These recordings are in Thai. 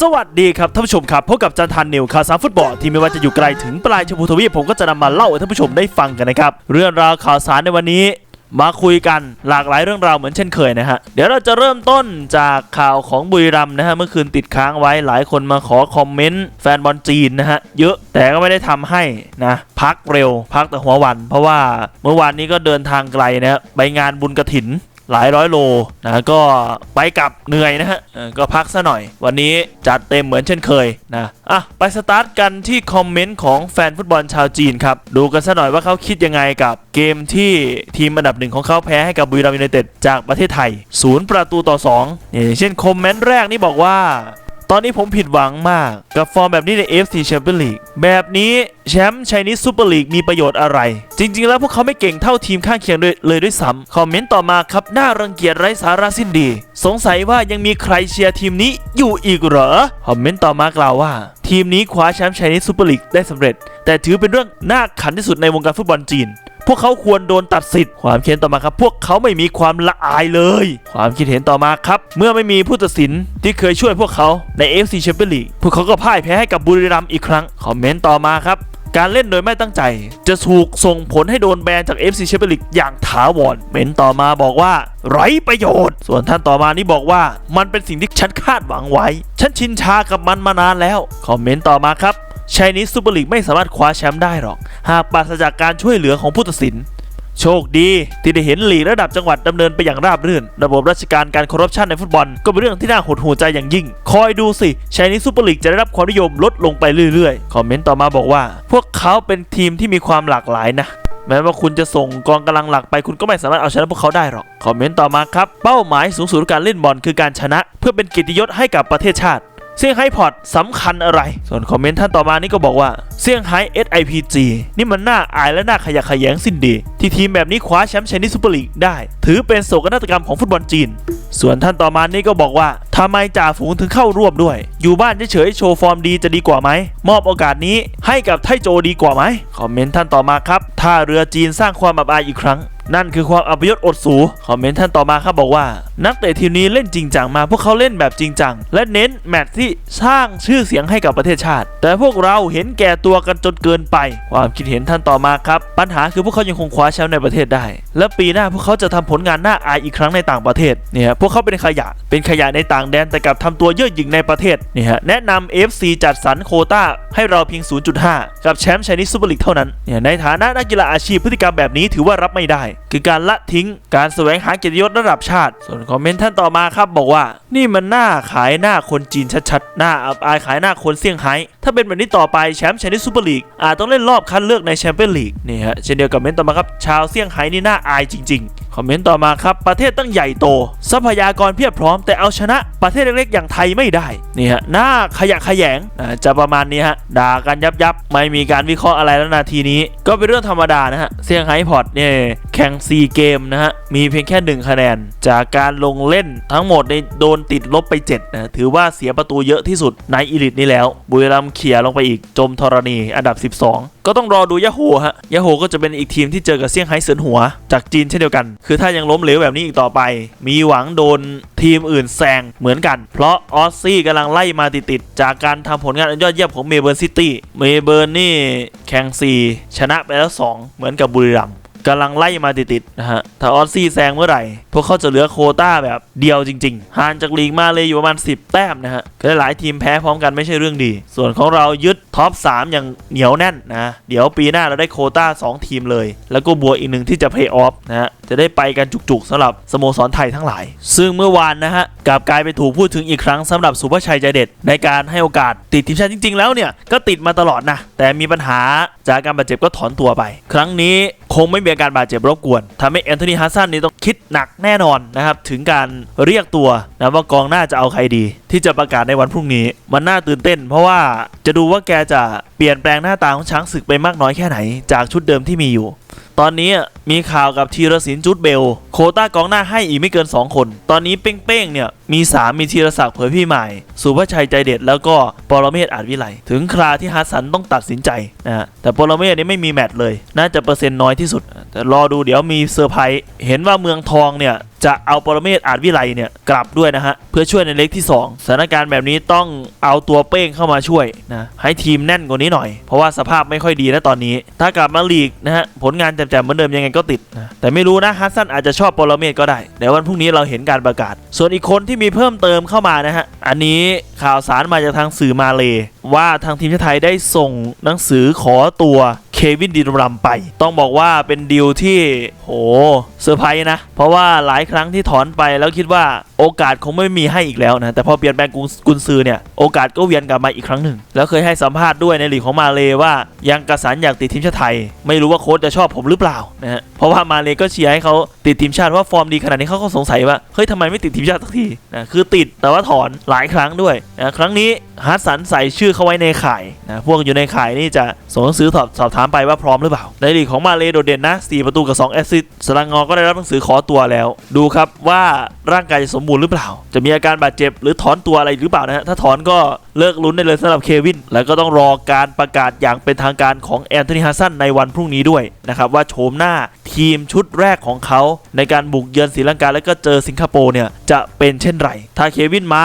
สวัสดีครับท่านผู้ชมครับพบกับจันทันนิวข่าวสารฟุตบอลที่ไม่ว่าจะอยู่ไกลถึงปลายชมพูทวีปผมก็จะนำมาเล่าให้ท่านผู้ชมได้ฟังกันนะครับ เรื่องราวข่าวสารในวันนี้ มาคุยกันหลากหลายเรื่องราวเหมือนเช่นเคยนะฮะเดี๋ยวเราจะเริ่มต้นจากข่าวของบุรีรัมนะฮะเมื่อคืนติดค้างไว้หลายคนมาขอคอมเมนต์แฟนบอลจีนนะฮะเยอะแต่ก็ไม่ได้ทำให้นะพักเร็ว พักแต่หัววัน เพราะว่าเมื่อวานนี้ก็เดินทางไกลนะฮะไปงานบุญกระถิน หลายร้อยโลนะก็ไปกลับเหนื่อยนะฮะก็พักซะหน่อย วันนี้จัดเต็มเหมือนเช่นเคยนะอะไปสตาร์ทกันที่คอมเมนต์ของแฟนฟุตบอลชาวจีนครับ ดูกันซะหน่อยว่าเขาคิดยังไงกับเกมที่ทีมอันดับหนึ่งของเขาแพ้ให้กับบุรีรัมย์ยูไนเต็ดจากประเทศไทยศูนย์ประตูต่อ2อย่างเช่นคอมเมนต์แรกนี่บอกว่า ตอนนี้ผมผิดหวังมาก กับฟอร์มแบบนี้ใน AFC Champions League แบบนี้แชมป์ชัยนิสซูเปอร์ลีกมีประโยชน์อะไร จริง ๆ แล้วพวกเขาไม่เก่งเท่าทีมข้างเคียงด้วยเลยด้วยซ้ำคอมเมนต์ต่อมาครับน่ารังเกียจไร้สาระสิ้นดี สงสัยว่ายังมีใครเชียร์ทีมนี้อยู่อีกเหรอคอมเมนต์ต่อมากล่าวว่า ทีมนี้คว้าแชมป์ชัยนิสซูเปอร์ลีกได้สำเร็จ แต่ถือเป็นเรื่องน่าขันที่สุดในวงการฟุตบอลจีน พวกเขาควรโดนตัดสิทธิ์ความคิดเห็นต่อมาครับ พวกเขาไม่มีความละอายเลย ความคิดเห็นต่อมาครับ เมื่อไม่มีผู้ตัดสินที่เคยช่วยพวกเขาใน FC Champions League พวกเขาก็พ่ายแพ้ให้กับบุรีรัมย์อีกครั้งคอมเมนต์ต่อมาครับการเล่นโดยไม่ตั้งใจ จะถูกส่งผลให้โดนแบนจาก FC Champions League อย่างถาวรเมนต์ต่อมาบอกว่า ไร้ประโยชน์ ส่วนท่านต่อมานี่บอกว่า มันเป็นสิ่งที่ฉันคาดหวังไว้ ฉันชินชากับมันมานานแล้ว คอมเมนต์ต่อมาครับ ชัยนิสซูเปอร์ลีกไม่สามารถคว้าแชมป์ได้หรอก หากปราศจากการช่วยเหลือของผู้ตัดสิน โชคดีที่ได้เห็นลีกระดับจังหวัดดำเนินไปอย่างราบรื่น ระบบราชการการคอร์รัปชันในฟุตบอลก็เป็นเรื่องที่น่าหดหูใจอย่างยิ่ง คอยดูสิชายนิซูเปอร์ลีกจะได้รับความนิยมลดลงไปเรื่อยๆ คอมเมนต์ต่อมาบอกว่า พวกเขาเป็นทีมที่มีความหลากหลายนะแม้ว่าคุณจะส่งกองกำลังหลักไปคุณก็ไม่สามารถเอาชนะพวกเขาได้หรอก คอมเมนต์ต่อมาครับ เป้าหมายสูงสุดการเล่นบอลคือการชนะ เพื่อเป็นเกียรติยศให้กับประเทศชาติ เซี่ยงไฮ้พอร์ตสำคัญอะไร ส่วนคอมเมนต์ท่านต่อมานี่ก็บอกว่าเซี่ยงไฮ้ SIPG นี่มันน่าอายและน่าขยะแขยงสิ้นดี ที่ทีมแบบนี้คว้าแชมป์ไชนีสซูเปอร์ลีกได้ ถือเป็นโศกนาฏกรรมของฟุตบอลจีน ส่วนท่านต่อมานี่ก็บอกว่าทำไมจ่าฝูงถึงเข้าร่วมด้วย อยู่บ้านเฉยๆโชว์ฟอร์มดีจะดีกว่าไหมมอบโอกาสนี้ให้กับไทโจดีกว่าไหมคอมเมนต์ท่านต่อมาครับ ท่าเรือจีนสร้างความอับอายอีกครั้ง นั่นคือความอัปยศอดสู คอมเมนต์ท่านต่อมาครับบอกว่า นักเตะทีมนี้เล่นจริงจังมา พวกเขาเล่นแบบจริงจัง และเน้นแมตช์ที่สร้างชื่อเสียงให้กับประเทศชาติ แต่พวกเราเห็นแก่ตัวกันจนเกินไป ความคิดเห็นท่านต่อมาครับ ปัญหาคือพวกเขายังคงคว้าแชมป์ในประเทศได้ และปีหน้าพวกเขาจะทำผลงานน่าอายอีกครั้งในต่างประเทศเนี่ยพวกเขาเป็นขยะ เป็นขยะในต่างแดนแต่กลับทำตัวเย่อหยิ่งในประเทศเนี่ยแนะนำ FC จัดสรรโคต้าให้เราเพียง 0.5 กับแชมป์ชนิสซูเปอร์ลีกเท่านั้นเนี่ยในฐานะนักกีฬาอาชีพพฤติกรรมแบบนี้ถือว่ารับไม่ได้ คือการละทิ้งการแสวงหาเกียรติยศระดับชาติ ส่วนคอมเมนต์ท่านต่อมาครับบอกว่า นี่มันหน้าขายหน้าคนจีนชัดๆ หน้าอับอายขายหน้าคนเซี่ยงไฮ้ถ้าเป็นแบบนี้ต่อไปแชมป์ชนิดซูเปอร์ลีกอาจต้องเล่นรอบคัดเลือกในแชมเปี้ยนลีกนี่ฮะเช่นเดียวกับเมนต์ต่อมาครับชาวเซี่ยงไฮ้นี่น่าอายจริง ๆ คอมเมนต์ต่อมาครับ ประเทศตั้งใหญ่โต ทรัพยากรเพียบพร้อมแต่เอาชนะประเทศเล็กๆ อย่างไทยไม่ได้นี่ฮะหน้าขยะขยงอ่าจะประมาณนี้ฮะด่ากันยับยับไม่มีการวิเคราะห์อะไรแล้วนาทีนี้ ก็เป็นเรื่องธรรมดานะฮะเซี่ยงไฮ้พอตเนี่ยแข่ง4เกมนะฮะมีเพียงแค่ 1 คะแนน จากการลงเล่นทั้งหมดในโดนติดลบไป7นะถือว่าเสียประตูเยอะที่สุดในอีลิตนี้แล้ว บุรีรัมเขี่ยลงไปอีกจมธรณีอันดับ 12 ก็ต้องรอดูยาโฮฮะยาโฮก็จะเป็นอีกทีมที่เจอกับเซี่ยงไฮ้เซินหัว จากจีนเช่นเดียวกันคือถ้ายังล้มเหลวแบบนี้อีกต่อไป มีหวังโดนทีมอื่นแซงเหมือนกัน เพราะออสซี่กำลังไล่มาติดๆจากการทำผลงานอันยอดเยี่ยมของเมเบิร์นซิตี้ เมเบิร์นนี่แข่ง 4 ชนะไปแล้ว 2 เหมือนกับบุรีรัมย์ กำลังไล่มาติดๆนะฮะ ถ้าออสซี่แซงเมื่อไหร่ พวกเขาจะเหลือโคต้าแบบเดียวจริงๆห่างจากลีกมาเลยอยู่ประมาณ 10 แต้มนะฮะก็หลายทีมแพ้พร้อมกันไม่ใช่เรื่องดี ส่วนของเรายึดท็อป 3 อย่างเหนียวแน่นนะ เดี๋ยวปีหน้าเราได้โคต้า 2 ทีมเลย แล้วก็บวกอีกหนึ่งที่จะเพย์ออฟนะฮะ จะได้ไปกันจุกๆสำหรับสโมสรไทยทั้งหลาย ซึ่งเมื่อวานนะฮะ กลับกลายไปถูกพูดถึงอีกครั้งสำหรับสุภาชัยใจเด็ด ในการให้โอกาสติดทีมชาติจริง ๆ แล้วเนี่ยก็ติดมาตลอดนะ แต่มีปัญหาจากการบาดเจ็บก็ถอนตัวไป ครั้งนี้คงไม่มีอาการบาดเจ็บรบกวนทำให้แอนโทนีฮัสซันนี่ต้องคิดหนักแน่นอนนะครับถึงการเรียกตัวนะว่ากองหน้าจะเอาใครดี ที่จะประกาศในวันพรุ่งนี้ มันน่าตื่นเต้น เพราะว่าจะดูว่าแกจะเปลี่ยนแปลงหน้าตาของช้างศึกไปมากน้อยแค่ไหน จากชุดเดิมที่มีอยู่ ตอนนี้มีข่าวกับธีรศิลป์จุดเบล โคต้ากองหน้าให้อีกไม่เกิน 2 คน ตอนนี้เป้งๆเนี่ยมี 3 มีธีรศักดิ์เผยพี่ใหม่ สุภชัยใจเด็ดแล้วก็ปรเมศอาจวิไลถึงคราที่ฮัสซันต้องตัดสินใจนะฮะแต่ปรเมศนี่ไม่มีแมตช์เลย น่าจะเปอร์เซ็นต์น้อยที่สุด แต่รอดูเดี๋ยวมีเซอร์ไพรส์เห็นว่าเมืองทองเนี่ยจะเอาปรเมศอาจวิไลเนี่ยกลับด้วยนะฮะ เพื่อช่วยในเล็กที่ 2 สถานการณ์แบบนี้ต้องเอาตัวเป้งเข้ามาช่วยนะให้ทีมแน่นกว่านี้หน่อย เพราะว่าสภาพไม่ค่อยดีนะตอนนี้ ถ้ากลับมาลีกนะฮะผลงานแจ่มๆเหมือนเดิมยังไงก็ติดนะแต่ไม่รู้นะฮัสซันอาจจะชอบปรเมศก็ได้เดี๋ยววันพรุ่งนี้เราเห็นการประกาศ ส่วนอีกคนที่มีเพิ่มเติมเข้ามานะฮะอันนี้ข่าวสารมาจากทางสื่อมาเลว่าทางทีมชาติไทยได้ส่งหนังสือขอตัว เควินดีรัมไป ต้องบอกว่าเป็นดีลที่โหเซอร์ไพรส์นะ เพราะว่าหลายครั้งที่ถอนไปแล้วคิดว่าโอกาสคงไม่มีให้อีกแล้วนะแต่พอเปลี่ยนแปลงกุนกุนซือเนี่ยโอกาสก็เวียนกลับมาอีกครั้งหนึ่ง แล้วเคยให้สัมภาษณ์ด้วยในหลีกของมาเลว่ายังกระสันอยากติดทีมชาติไทย ไม่รู้ว่าโค้ชจะชอบผมหรือเปล่านะฮะเพราะว่ามาเลก็เชียร์ให้เขาติดทีมชาติว่าฟอร์มดีขนาดนี้เขาก็สงสัยว่าเฮ้ยทำไมไม่ติดทีมชาติสักทีนะคือติดแต่ว่าถอนหลายครั้งด้วยนะครั้งนี้ฮัสสันใส่ชื่อเขาไว้ในข่ายนะพวกอยู่ในข่ายนี่จะส่งหนังสือสอบสอบถามไปว่าพร้อมหรือเปล่าในลีกของมาเลโดดเด่นนะ4ประตูกับ2แอสซิสต์สลังงอก็ได้รับหนังสือขอตัวแล้ว ดูครับว่าร่างกายจะสมบูรณ์หรือเปล่า จะมีอาการบาดเจ็บหรือถอนตัวอะไรหรือเปล่านะฮะถ้าถอนก็เลิกลุ้นได้เลยสำหรับเควิน แล้วก็ต้องรอการประกาศอย่างเป็นทางการของแอนโทนีฮัสซันในวันพรุ่งนี้ด้วยนะครับว่าโฉมหน้าทีมชุดแรกของเขาในการบุกเยือนศรีลังกาแล้วก็เจอสิงคโปร์เนี่ยจะเป็นเช่นไร ถ้าเควินมา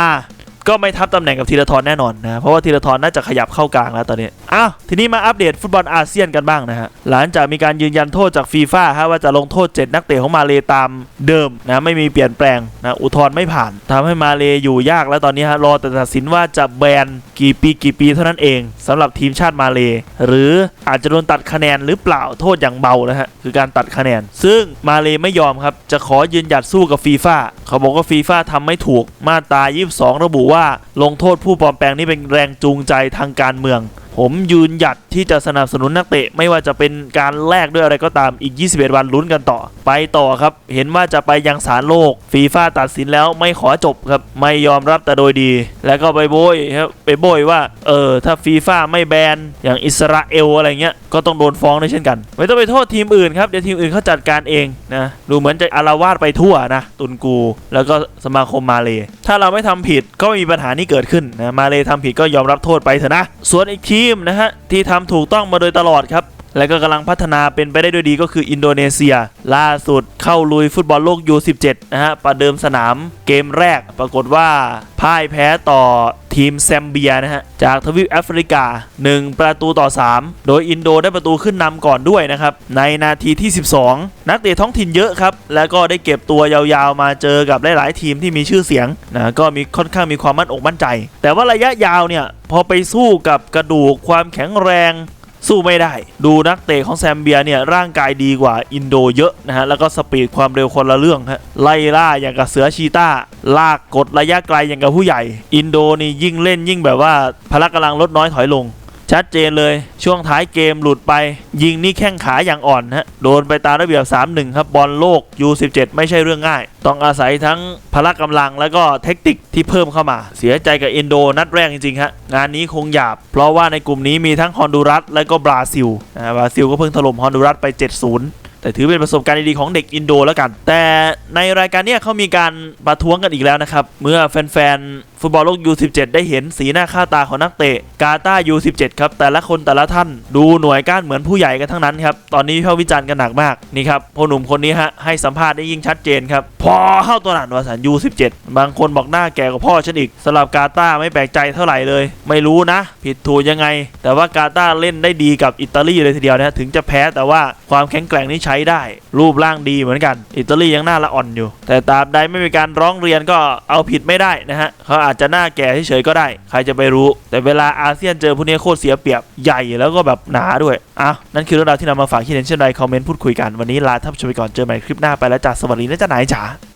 ก็ไม่ทับตำแหน่งกับธีรทรแน่นอนนะ เพราะว่าธีรทรน่าจะขยับเข้ากลางแล้วตอนนี้ อ้าว ทีนี้มาอัปเดตฟุตบอลอาเซียนกันบ้างนะฮะ หลังจากมีการยืนยันโทษจากฟีฟ่าฮะว่าจะลงโทษ 7 นักเตะของมาเลตามเดิมนะ ไม่มีเปลี่ยนแปลงนะ อุทธรณ์ไม่ผ่านทำให้มาเลอยู่ยากแล้วตอนนี้ฮะ รอแต่ตัดสินว่าจะแบนกี่ปีกี่ปีเท่านั้นเองสำหรับทีมชาติมาเล หรืออาจจะโดนตัดคะแนนหรือเปล่า โทษอย่างเบานะฮะ คือการตัดคะแนน ซึ่งมาเลไม่ยอมครับ จะขอยืนหยัดสู้กับฟีฟ่า เขาบอกว่าฟีฟ่าทำไม่ถูก มาตรา22 ระบุว่าลงโทษผู้ปลอมแปลงนี่เป็นแรงจูงใจทางการเมือง ผมยืนหยัดที่จะสนับสนุนนักเตะ ไม่ว่าจะเป็นการแลกด้วยอะไรก็ตามอีก 21 วันลุ้นกันต่อ ไปต่อครับ เห็นว่าจะไปยังศาลโลกฟีฟ่าตัดสินแล้วไม่ขอจบครับ ไม่ยอมรับแต่โดยดี แล้วก็ไปโบยครับไปโบยว่าเออถ้าฟีฟ่าไม่แบนอย่างอิสราเอลอะไรเงี้ยก็ต้องโดนฟ้องด้วยเช่นกัน ไม่ต้องไปโทษทีมอื่นครับเดี๋ยวทีมอื่นเขาจัดการเองนะดูเหมือนจะอารวาสไปทั่วนะตุนกู แล้วก็สมาคมมาเลถ้าเราไม่ทำผิดก็ไม่มีปัญหานี้เกิดขึ้นนะมาเลทำผิดก็ยอมรับโทษไปเถอะนะส่วนอีกทีมนะฮะที่ทำถูกต้องมาโดยตลอดครับ และก็กำลังพัฒนาเป็นไปได้ด้วยดีก็คืออินโดนีเซีย ล่าสุดเข้าลุยฟุตบอลโลก U17 นะฮะประเดิมสนามเกมแรกปรากฏว่าพ่ายแพ้ต่อ ทีมแซมเบียนะฮะ จากทวีปแอฟริกา 1 ประตูต่อ 3 โดยอินโดได้ประตูขึ้นนำก่อนด้วยนะครับ ในนาทีที่ 12 นักเตะท้องถิ่นเยอะครับ แล้วก็ได้เก็บตัวยาวๆ มาเจอกับหลายๆทีมที่มีชื่อเสียงนะก็มีค่อนข้างมีความมั่นอกมั่นใจ แต่ว่าระยะยาวเนี่ยพอไปสู้กับกระดูกความแข็งแรง สู้ไม่ได้ ดูนักเตะของแซมเบียเนี่ยร่างกายดีกว่าอินโดเยอะนะฮะ แล้วก็สปีดความเร็วคนละเรื่องฮะ ไล่ล่าอย่างกับเสือชีตาลากกดระยะไกลอย่างกับผู้ใหญ่ อินโดนี่ยิ่งเล่นยิ่งแบบว่าพละกำลังลดน้อยถอยลง ชัดเจนเลยช่วงท้ายเกมหลุดไป ยิงนี่แข้งขาอย่างอ่อนฮะโดนไปตามระเบียบ 3-1 ครับบอลโลก U17 ไม่ใช่เรื่องง่าย ต้องอาศัยทั้งพละกำลังและก็เทคนิคที่เพิ่มเข้ามา เสียใจกับอินโดนัดแรกจริงๆฮะงานนี้คงหยาบ เพราะว่าในกลุ่มนี้มีทั้งฮอนดูรัสและก็บราซิลนะบราซิลก็เพิ่งถล่มฮอนดูรัสไป 7-0 แต่ถือเป็นประสบการณ์ดีๆของเด็กอินโดแล้วกัน แต่ในรายการเนี้ยเขามีการประท้วงกันอีกแล้วนะครับ เมื่อแฟนๆ ฟุตบอลโลก U17 ได้เห็นสีหน้าค่าตาของนักเตะกาตา U17 ครับ แต่ละคนแต่ละท่านดูหน่วยก้านเหมือนผู้ใหญ่กันทั้งนั้นครับ ตอนนี้วิพาวิจารณ์กันหนักมากนี่ครับพ่อหนุ่มคนนี้ฮะให้สัมภาษณ์ได้ยิ่งชัดเจนครับพอเข้าตัวหนานวาสัน U17 บางคนบอกหน้าแก่กว่าพ่อฉันอีกสำหรับกาตาไม่แปลกใจเท่าไหร่เลย ไม่รู้นะ ผิดถูกยังไง แต่ว่ากาตาเล่นได้ดีกับอิตาลีเลยทีเดียวนะถึงจะแพ้แต่ว่าความแข็งแกร่งนี่ใช้ได้ รูปร่างดีเหมือนกัน อิตาลียังหน้าละอ่อนอยู่ แต่ตราบใดไม่มีการร้องเรียนก็เอาผิดไม่ได้นะฮะเขาอาจจะหน้าแก่เฉยๆก็ได้ ใครจะไปรู้ แต่เวลาอาเซียนเจอพวกนี้โคตรเสียเปรียบใหญ่แล้วก็แบบหนาด้วยอะนั่นคือเรื่องราวที่นำมาฝากที่เห็นเช่นไรคอมเมนต์พูดคุยกันวันนี้ลาท่านผู้ชมไปก่อนเจอใหม่คลิปหน้าไปแล้วจ้าสวัสดีนะจ้านายจ๋า